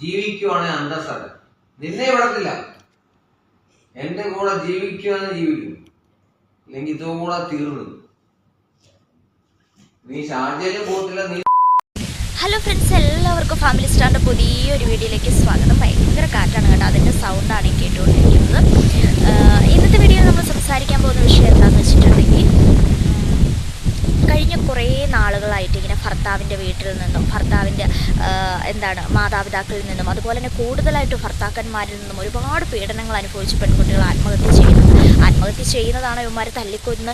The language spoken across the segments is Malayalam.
ജീവിക്കുവാണെങ്കിൽ അന്തസ്സല്ല നിന്നെ വിടത്തില്ല. എന്റെ കൂടെ ജീവിക്കുവാന്ന് ജീവിക്കും ഇല്ലെങ്കിൽ ഇതുകൂടെ തീർന്നു. നീ ഷാർജയിലും പോകത്തില്ല നീ ഹലോ ഫ്രണ്ട്സ് എല്ലാവർക്കും ഫാമിലി സ്റ്റാറിന്റെ പുതിയൊരു വീഡിയോയിലേക്ക് സ്വാഗതം. ഭയങ്കര കാറ്റാണ് കേട്ടോ. അതിന്റെ സൗണ്ടാണ് ഈ കേട്ടുകൊണ്ടിരിക്കുന്നത്. ഇന്നത്തെ വീഡിയോയിൽ നമ്മൾ സംസാരിക്കാൻ പോകുന്ന വിഷയം എന്താണെന്ന് വെച്ചിട്ടുണ്ടെങ്കിൽ കഴിഞ്ഞ കുറേ നാളുകളായിട്ട് ഭർത്താവിന്റെ വീട്ടിൽ നിന്നും ഭർത്താവിന്റെ എന്താണ് മാതാപിതാക്കളിൽ നിന്നും അതുപോലെ തന്നെ കൂടുതലായിട്ട് ഭർത്താക്കന്മാരിൽ നിന്നും ഒരുപാട് പീഡനങ്ങൾ അനുഭവിച്ച് പെൺകുട്ടികൾ ആത്മഹത്യ ചെയ്യുന്നു ആത്മഹത്യ ചെയ്യുന്നതാണോ ഇവന്മാരെ തല്ലിക്കൊന്ന്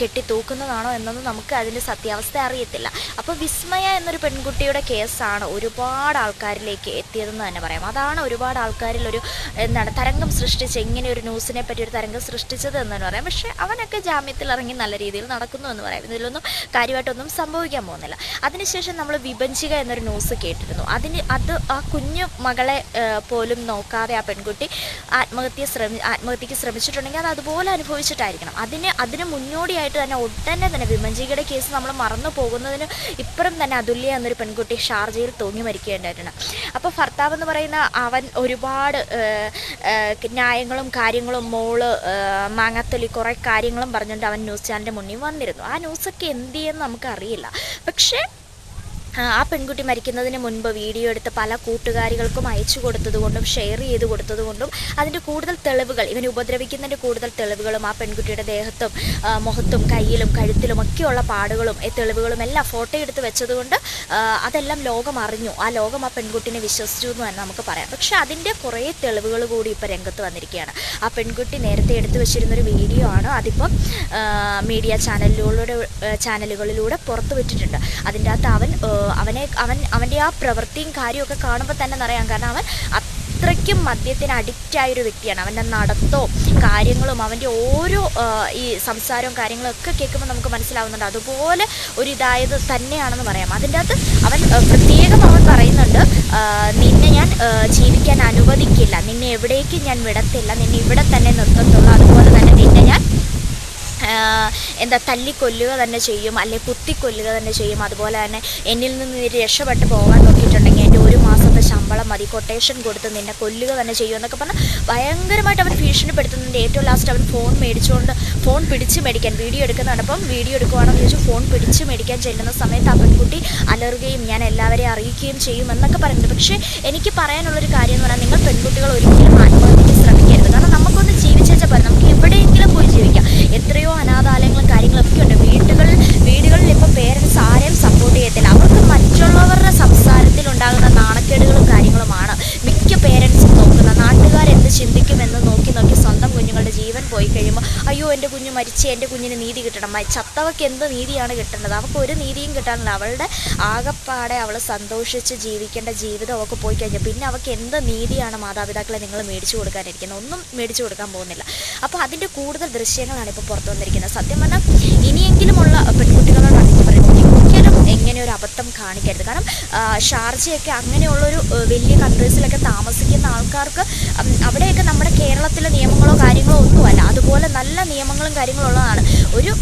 കെട്ടി തൂക്കുന്നതാണോ എന്നൊന്നും നമുക്ക് അതിന്റെ സത്യാവസ്ഥ അറിയത്തില്ല. അപ്പോൾ വിസ്മയ എന്നൊരു പെൺകുട്ടിയുടെ കേസാണ് ഒരുപാട് ആൾക്കാരിലേക്ക് എത്തിയതെന്ന് തന്നെ പറയാം. അതാണ് ഒരുപാട് ആൾക്കാരിൽ ഒരു എന്താണ് തരംഗം സൃഷ്ടിച്ച് ഇങ്ങനെ ഒരു ന്യൂസിനെ പറ്റി ഒരു തരംഗം സൃഷ്ടിച്ചത് എന്ന് തന്നെ പറയാം. പക്ഷേ അവനൊക്കെ ജാമ്യത്തിൽ ഇറങ്ങി നല്ല രീതിയിൽ നടക്കുന്നു എന്ന് പറയാം. ഇതിലൊന്നും കാര്യമായിട്ടൊന്നും സംഭവിക്കാൻ പോകുന്നില്ല. അതിനുശേഷം നമ്മൾ വിഭജിക എന്നൊരു ന്യൂസ് കേട്ടിരുന്നു. അതിന് അത് ആ കുഞ്ഞു മകളെ പോലും നോക്കാതെ ആ പെൺകുട്ടി ആത്മഹത്യ ശ്രമി ആത്മഹത്യക്ക് ശ്രമിച്ചിട്ടുണ്ടെങ്കിൽ അത് അതുപോലെ അനുഭവിച്ചിട്ടായിരിക്കണം. അതിന് അതിന് മുന്നോടിയായിട്ട് തന്നെ ഉടനെ തന്നെ വിമഞ്ചികയുടെ കേസ് നമ്മൾ മറന്നു പോകുന്നതിന് ഇപ്പുറം തന്നെ അതുല്യ എന്നൊരു പെൺകുട്ടി ഷാർജയിൽ തൂങ്ങി മരിക്കേണ്ടതായിട്ടുണ്ട് അപ്പോൾ ഭർത്താവ് എന്ന് പറയുന്ന അവൻ ഒരുപാട് ന്യായങ്ങളും കാര്യങ്ങളും മോൾ മാങ്ങാത്തൊലി കുറേ കാര്യങ്ങളും പറഞ്ഞുകൊണ്ട് അവൻ ന്യൂസ് ചാനലിന്റെ മുന്നിൽ വന്നിരുന്നു. ആ ന്യൂസൊക്കെ എന്ത് ചെയ്യുമെന്ന് നമുക്കറിയില്ല. പക്ഷേ ആ ആ പെൺകുട്ടി മരിക്കുന്നതിന് മുൻപ് വീഡിയോ എടുത്ത് പല കൂട്ടുകാരികൾക്കും അയച്ചു കൊടുത്തതുകൊണ്ടും ഷെയർ ചെയ്ത് കൊടുത്തതുകൊണ്ടും അതിന്റെ കൂടുതൽ തെളിവുകൾ ഇവനെ ഉപദ്രവിക്കുന്നതിന്റെ കൂടുതൽ തെളിവുകളും ആ പെൺകുട്ടിയുടെ ദേഹത്തും മുഖത്തും കയ്യിലും കഴുത്തിലും ഒക്കെയുള്ള പാടുകളും ഈ തെളിവുകളും എല്ലാം ഫോട്ടോ എടുത്ത് വെച്ചതുകൊണ്ട് അതെല്ലാം ലോകം അറിഞ്ഞു. ആ ലോകം ആ പെൺകുട്ടിനെ വിശ്വസിച്ചു എന്ന് തന്നെ നമുക്ക് പറയാം. പക്ഷെ അതിന്റെ കുറേ തെളിവുകൾ കൂടി ഇപ്പോൾ രംഗത്ത് വന്നിരിക്കുകയാണ്. ആ പെൺകുട്ടി നേരത്തെ എടുത്തു വെച്ചിരുന്നൊരു വീഡിയോ ആണ് അതിപ്പം മീഡിയ ചാനലിലൂടെ ചാനലുകളിലൂടെ പുറത്തു വിട്ടിട്ടുണ്ട്. അതിന്റെ അകത്ത് അവൻ അവനെ അവൻ അവന്റെ ആ പ്രവൃത്തിയും കാര്യമൊക്കെ കാണുമ്പോൾ തന്നെ അറിയാം കാരണം അവൻ അത്രയ്ക്കും മദ്യത്തിന് അഡിക്റ്റ് ആയൊരു വ്യക്തിയാണ്. അവന്റെ നടത്തവും കാര്യങ്ങളും അവന്റെ ഓരോ ഈ സംസാരവും കാര്യങ്ങളും ഒക്കെ കേൾക്കുമ്പോൾ നമുക്ക് മനസ്സിലാവുന്നുണ്ട്. അതുപോലെ ഒരു ഇതായത് തന്നെയാണെന്ന് പറയാം. അതിന്റെ അകത്ത് അവൻ പ്രത്യേകം അവൻ പറയുന്നുണ്ട് നിന്നെ ഞാൻ ജീവിക്കാൻ അനുവദിക്കില്ല. നിന്നെ എവിടേക്കും ഞാൻ വിടത്തില്ല. നിന്നെ ഇവിടെ തന്നെ നിർത്തത്തുള്ളൂ. അതുപോലെ തന്നെ നിന്നെ ഞാൻ എന്താ തല്ലിക്കൊല്ലുക തന്നെ ചെയ്യും അല്ലെ കുത്തിക്കൊല്ലുക തന്നെ ചെയ്യും. അതുപോലെ തന്നെ എന്നിൽ നിന്ന് നീ രക്ഷപ്പെട്ട് പോകാൻ നോക്കിയിട്ടുണ്ടെങ്കിൽ എന്റെ ഒരു മാസത്തെ ശമ്പളം മതി കൊട്ടേഷൻ കൊടുത്ത് നിന്നെ കൊല്ലുക തന്നെ ചെയ്യും എന്നൊക്കെ പറഞ്ഞാൽ ഭയങ്കരമായിട്ട് അവൻ ഭീഷണിപ്പെടുത്തുന്നുണ്ട് ഏറ്റവും ലാസ്റ്റ് അവൻ ഫോൺ മേടിച്ചുകൊണ്ട് ഫോൺ പിടിച്ച് മേടിക്കാൻ വീഡിയോ എടുക്കുന്നതാണ്. അപ്പം വീഡിയോ എടുക്കുവാണെന്ന് ചോദിച്ചു ഫോൺ പിടിച്ച് മേടിക്കാൻ ചെല്ലുന്ന സമയത്ത് ആ പെൺകുട്ടി അലറുകയും ഞാൻ എല്ലാവരെയും അറിയിക്കുകയും ചെയ്യും എന്നൊക്കെ പറയുന്നുണ്ട്. പക്ഷേ എനിക്ക് പറയാനുള്ളൊരു കാര്യം എന്ന് പറഞ്ഞാൽ നിങ്ങൾ പെൺകുട്ടികൾ ഒരിക്കലും ആത്മഹത്യ ശ്രമിക്കരുത്. കാരണം നമുക്കൊന്ന് എന്റെ കുഞ്ഞ് മരിച്ച് എന്റെ കുഞ്ഞിന് നീതി കിട്ടണം. ചത്തവക്ക് എന്ത് നീതിയാണ് കിട്ടേണ്ടത്? അവൾക്ക് ഒരു നീതിയും കിട്ടാനില്ല. അവളുടെ ആകപ്പാടെ അവൾ സന്തോഷിച്ച് ജീവിക്കേണ്ട ജീവിതം അവൾക്ക് പോയി കഴിഞ്ഞു പിന്നെ അവൾക്ക് എന്ത് നീതിയാണ് മാതാപിതാക്കളെ നിങ്ങൾ മേടിച്ചു കൊടുക്കാനിരിക്കുന്നത്? ഒന്നും മേടിച്ചു കൊടുക്കാൻ പോകുന്നില്ല. അപ്പോൾ അതിന്റെ കൂടുതൽ ദൃശ്യങ്ങളാണ് ഇപ്പോൾ പുറത്തു വന്നിരിക്കുന്നത്. സത്യം പറഞ്ഞാൽ ഇനിയെങ്കിലുമുള്ള പെൺകുട്ടികളോടാണ് എനിക്ക് പറയുന്നത് ഒരിക്കലും എങ്ങനെ ഒരു അബദ്ധം കാണിക്കരുത്. കാരണം ഷാർജയൊക്കെ അങ്ങനെയുള്ളൊരു വലിയ കൺട്രീസിലൊക്കെ താമസിക്കുന്ന ആൾക്കാർക്ക് അവിടെയൊക്കെ നമ്മുടെ കേരളത്തിലെ നിയമങ്ങളോ കാര്യങ്ങളോ ഒന്നുമല്ല. അതുപോലെ നല്ല നിയമങ്ങളും കാര്യങ്ങളും ഉള്ളതാണ് ഒരു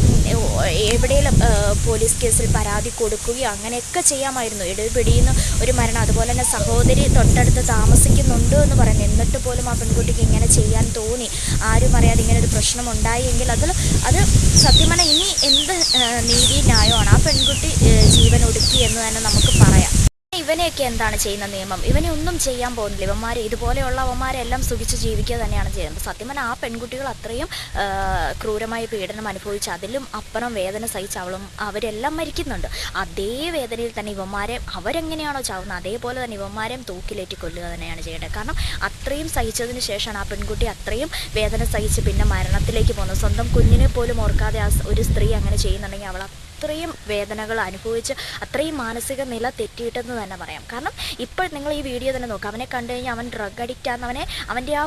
എവിടെയെങ്കിലും പോലീസ് കേസിൽ പരാതി കൊടുക്കുകയോ അങ്ങനെയൊക്കെ ചെയ്യാമായിരുന്നു. ഇടപിടിയുന്ന ഒരു മരണം അതുപോലെ തന്നെ സഹോദരി തൊട്ടടുത്ത് താമസിക്കുന്നുണ്ട് എന്ന് പറഞ്ഞു. എന്നിട്ട് പോലും ആ പെൺകുട്ടിക്ക് ഇങ്ങനെ ചെയ്യാൻ തോന്നി. ആരും അറിയാതെ ഇങ്ങനെ ഒരു പ്രശ്നം ഉണ്ടായി എങ്കിൽ അതിൽ അത് സത്യമന ഇനി എന്ത് നീതി ന്യായമാണ് ആ പെൺകുട്ടി ജീവൻ ഒടുക്കി എന്ന് തന്നെ നമുക്ക് പറയാം. ഇവനെയൊക്കെ എന്താണ് ചെയ്യുന്ന നിയമം? ഇവനെ ഒന്നും ചെയ്യാൻ പോകുന്നില്ല. ഇവന്മാരെ ഇതുപോലെയുള്ള അവന്മാരെല്ലാം സുഖിച്ച് ജീവിക്കുക തന്നെയാണ് ചെയ്യുന്നത്. സത്യം പറഞ്ഞാൽ ആ പെൺകുട്ടികൾ അത്രയും ക്രൂരമായ പീഡനം അനുഭവിച്ച് അതിലും അപ്പുറം വേദന സഹിച്ച് അവളും അവരെല്ലാം മരിക്കുന്നുണ്ട്. അതേ വേദനയിൽ തന്നെ ഇവന്മാരെ അവരെങ്ങനെയാണോ ചാവുന്നത് അതേപോലെ തന്നെ ഇവന്മാരെയും തൂക്കിലേറ്റി കൊല്ലുക തന്നെയാണ് ചെയ്യേണ്ടത്. കാരണം അത്രയും സഹിച്ചതിന് ശേഷമാണ് ആ പെൺകുട്ടി അത്രയും വേദന സഹിച്ച് പിന്നെ മരണത്തിലേക്ക് പോകുന്നത്. സ്വന്തം കുഞ്ഞിനെ പോലും ഓർക്കാതെ ആ ഒരു സ്ത്രീ അങ്ങനെ ചെയ്യുന്നുണ്ടെങ്കിൽ അവൾ അത്രയും വേദനകൾ അനുഭവിച്ച് അത്രയും മാനസിക നില തെറ്റിയിട്ടെന്ന് തന്നെ പറയാം. കാരണം ഇപ്പോൾ നിങ്ങൾ ഈ വീഡിയോ തന്നെ നോക്കുക അവനെ കണ്ടു കഴിഞ്ഞാൽ അവൻ ഡ്രഗ് അഡിക്റ്റ് അവനെ അവന്റെ ആ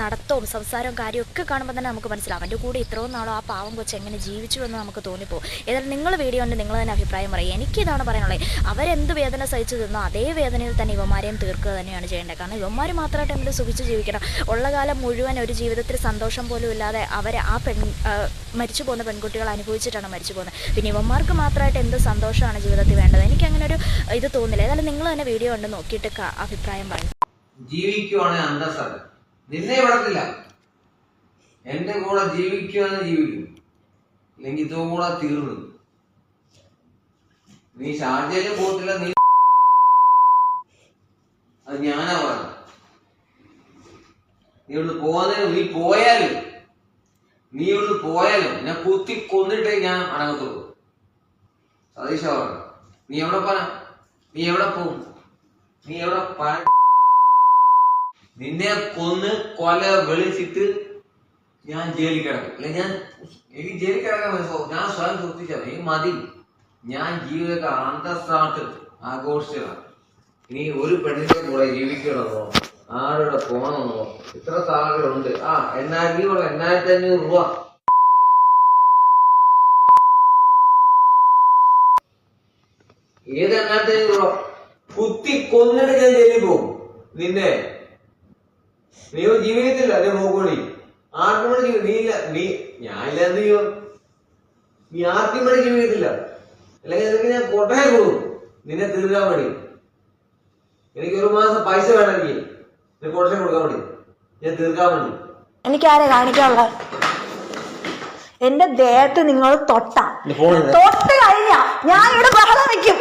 നടത്തവും സംസാരവും കാര്യവും ഒക്കെ കാണുമ്പോൾ തന്നെ നമുക്ക് മനസ്സിലാവും. അവന്റെ കൂടെ ഇത്രയും നാളോ ആ പാവം കൊച്ച് എങ്ങനെ ജീവിച്ചു എന്ന് നമുക്ക് തോന്നിപ്പോകും ഏതായാലും നിങ്ങൾ വീഡിയോ ഉണ്ട് നിങ്ങൾ തന്നെ അഭിപ്രായം പറയും. എനിക്കിതാണ് പറയാനുള്ളത്. അവരെന്ത് വേദന സഹിച്ചു തിന്നോ അതേ വേദനയിൽ തന്നെ ഇവന്മാരെയും തീർക്കുക തന്നെയാണ് ചെയ്യേണ്ടത്. കാരണം ഇവന്മാർ മാത്രമായിട്ട് എന്ത് സുഖിച്ച് ജീവിക്കണം. ഉള്ള കാലം മുഴുവൻ ഒരു ജീവിതത്തിൽ സന്തോഷം പോലും ഇല്ലാതെ അവർ ആ പെൺ മരിച്ചു പോകുന്ന പെൺകുട്ടികൾ അനുഭവിച്ചിട്ടാണ് മരിച്ചു പോകുന്നത്. പിന്നെ ഇവന്മാർ അവന്മാർക്ക് മാത്രമായിട്ട് എന്ത് സന്തോഷമാണ് ജീവിതത്തിൽ വേണ്ടത്? എനിക്ക് അങ്ങനെ ഒരു ഇത് തോന്നില്ല. ഏതായാലും നിങ്ങൾ തന്നെ വീഡിയോ കണ്ട് നോക്കിയിട്ട് അഭിപ്രായം പറയും. നിന്നെ എന്റെ കൂടെ ജീവിക്കുവാന്ന് ജീവിക്കും. ഇല്ലെങ്കിൽ ഇതോ കൂടെ തീർന്നു. നീ ഷാർജയിലും പോകത്തില്ല നീ അത് ഞാനാ പറഞ്ഞത്. നീ ഇവിടുന്ന് പോകുന്നതിന് നീ പോയാലും നീ ഇവിടുന്ന് പോയാലും ഞാൻ കുത്തി കൊന്നിട്ടേ ഞാൻ അടങ്ങത്തുള്ളൂ. സതീശ പറഞ്ഞു നീ എവിടെ പോന നീ എവിടെ പോകും നീ എവിടെ പറ നിന്നെ കൊന്ന് കൊല വിളിച്ചിട്ട് ഞാൻ ജയിലിൽ കിടക്കും. അല്ലെ ഞാൻ എനിക്ക് ജയിലിൽ കിടക്കാൻ ഞാൻ സ്വയം സൃഷ്ടിച്ചത് എനിക്ക് മതി. ഞാൻ ജീവിതത്തെ അന്തസ്സായിട്ട് ആഘോഷിച്ചതാണ്. ഇനി ഒരു പെണ്ണിന്റെ കൂടെ ജീവിക്കണമെന്നോ ആരുടെ പോണമെന്നോ ഇത്ര ഉണ്ട് ആ എന്നായിരത്തി കൂടെ എണ്ണായിരത്തി അഞ്ഞൂറ് രൂപ ഏത് രൂപ കുത്തി കൊന്നിട്ട് ഞാൻ ജയിലിൽ പോകും? നിന്നെ. നീ ജീവിക്കത്തില്ല അല്ലെ നോക്കണി ആർക്കും വേണ്ടി നീ ഇല്ല നീ ഞാൻ ഇല്ല എന്ത് ചെയ്യും നീ ആർക്കും വേണ്ടി ജീവിക്കത്തില്ല അല്ലെങ്കിൽ നിനക്ക് ഞാൻ കൊട്ടയം പോകും. നിന്നെ തീർക്കാൻ വേണ്ടി. എനിക്ക് ഒരു മാസം പൈസ വേണം എനിക്ക്. നിനക്ക് കൊട്ടയം കൊടുക്കാൻ വേണ്ടി. ഞാൻ തീർക്കാൻ വേണ്ടി. എനിക്ക് ആരെ കാണിക്കാനുള്ള. എന്റെ ദേഹത്ത് നിങ്ങൾ തൊട്ട. തൊട്ട് കഴിഞ്ഞ ഞാൻ ഇവിടെ ബഹളം വെക്കും.